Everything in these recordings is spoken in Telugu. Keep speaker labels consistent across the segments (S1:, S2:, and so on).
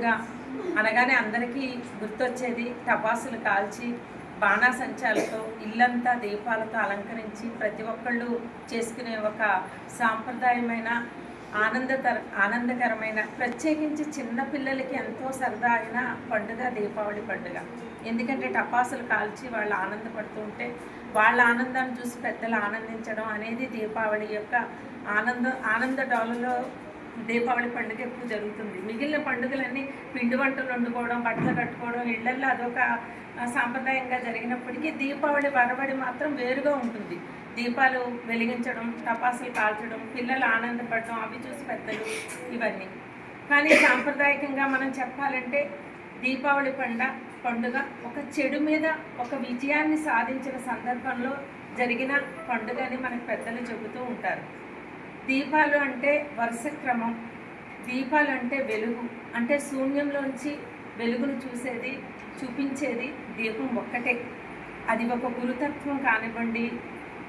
S1: పండగ అనగానే అందరికీ గుర్తొచ్చేది టపాసులు కాల్చి బాణాసంచాలతో ఇల్లంతా దీపాలతో అలంకరించి ప్రతి ఒక్కళ్ళు చేసుకునే ఒక సాంప్రదాయమైన ఆనందతర ఆనందకరమైన ప్రత్యేకించి చిన్నపిల్లలకి ఎంతో సరదా అయిన పండుగ దీపావళి పండుగ. ఎందుకంటే టపాసులు కాల్చి వాళ్ళు ఆనందపడుతూ ఉంటే వాళ్ళ ఆనందాన్ని చూసి పెద్దలు ఆనందించడం అనేది దీపావళి యొక్క ఆనంద ఆనంద డాలలో దీపావళి పండుగ ఎక్కువ జరుగుతుంది? మిగిలిన పండుగలన్నీ పిండి వంటలు వండుకోవడం బట్టలు కట్టుకోవడం ఇళ్ళల్లో అదొక సాంప్రదాయంగా జరిగినప్పటికీ దీపావళి వరవడి మాత్రం వేరుగా ఉంటుంది. దీపాలు వెలిగించడం టపాసులు కాల్చడం పిల్లలు ఆనందపడడం అవి చూసి పెద్దలు ఇవన్నీ. కానీ సాంప్రదాయకంగా మనం చెప్పాలంటే దీపావళి పండ పండుగ ఒక చెడు మీద ఒక విజయాన్ని సాధించిన సందర్భంలో జరిగిన పండుగ అని మనకు పెద్దలు చెబుతూ ఉంటారు. దీపాలు అంటే వరుస క్రమం దీపాలు అంటే వెలుగు. అంటే శూన్యంలోంచి వెలుగును చూసేది చూపించేది దీపం ఒక్కటే. అది ఒక గురుతత్వం కానివ్వండి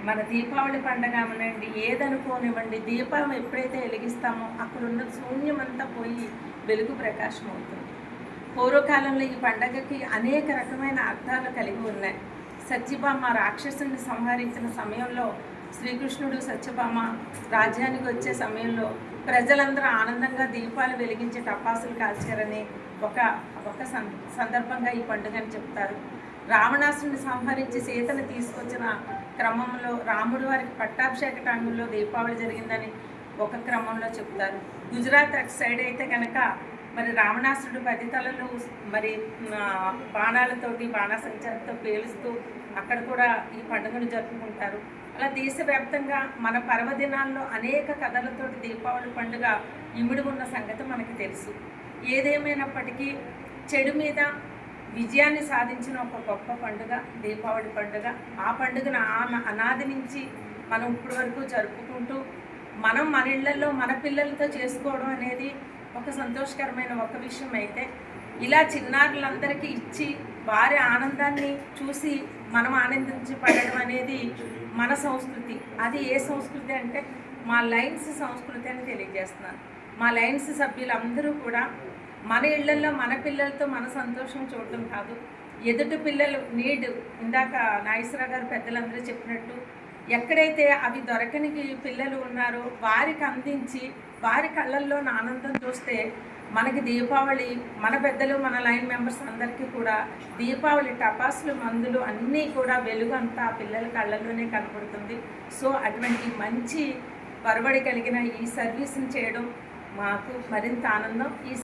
S1: మన దీపావళి పండగ అవనండి ఏదనుకోనివ్వండి దీపం ఎప్పుడైతే వెలిగిస్తామో అక్కడున్న శూన్యం అంతా పోయి వెలుగు ప్రకాశం అవుతుంది. పూర్వకాలంలో ఈ పండగకి అనేక రకమైన అర్థాలు కలిగి ఉన్నాయి. సత్యభామ రాక్షసుని సంహరించిన సమయంలో శ్రీకృష్ణుడు సత్యభామ రాజ్యానికి వచ్చే సమయంలో ప్రజలందరూ ఆనందంగా దీపాలు వెలిగించి టపాసులు కాల్చారని ఒక ఒక సం- సందర్భంగా ఈ పండుగని చెప్తారు. రావణాసుని సంహరించి సీతను తీసుకొచ్చిన క్రమంలో రాముడు వారికి పట్టాభిషేక టైంలో దీపావళి జరిగిందని ఒక క్రమంలో చెప్తారు. గుజరాత్ సైడ్ అయితే కనుక మరి రావణాసుడు పది తలలు మరి బాణాలతోటి బాణాసంచారంతో పేలుస్తూ అక్కడ కూడా ఈ పండుగను జరుపుకుంటారు. అలా దేశవ్యాప్తంగా మన పర్వదినాల్లో అనేక కథలతోటి దీపావళి పండుగ ఇమిడి ఉన్న సంగతి మనకి తెలుసు. ఏదేమైనప్పటికీ చెడు మీద విజయాన్ని సాధించిన ఒక గొప్ప పండుగ దీపావళి పండుగ. ఆ పండుగను ఆ- అనాది నుంచి మనం ఇప్పటి వరకు జరుపుకుంటూ మనం మన ఇళ్ళలో మన పిల్లలతో చేసుకోవడం అనేది ఒక సంతోషకరమైన ఒక విషయం అయితే ఇలా చిన్నారులందరికీ ఇచ్చి వారి ఆనందాన్ని చూసి మనం ఆనందించి పడడం అనేది మన సంస్కృతి. అది ఏ సంస్కృతి అంటే మా లైన్స్ సంస్కృతి అని తెలియజేస్తున్నాను. మా లైన్స్ సభ్యులందరూ కూడా మన ఇళ్ళలో మన పిల్లలతో మన సంతోషం చూడటం కాదు. ఎదుటి పిల్లలు నీడ్ ఇందాక నాగేశ్వరరావు గారు పెద్దలందరూ చెప్పినట్టు ఎక్కడైతే అవి దొరకని పిల్లలు ఉన్నారో వారికి అందించి వారి కళ్ళల్లో ఆనందం చూస్తే మనకి దీపావళి మన పెద్దలు మన లైన్ మెంబర్స్ అందరికీ కూడా దీపావళి టపాసులు మందులు అన్నీ కూడా వెలుగు అంతా పిల్లల కళ్ళల్లోనే కనపడుతుంది. సో అటువంటి మంచి పరవడి కలిగిన ఈ సర్వీస్ని చేయడం మాకు మరింత ఆనందం. ఈ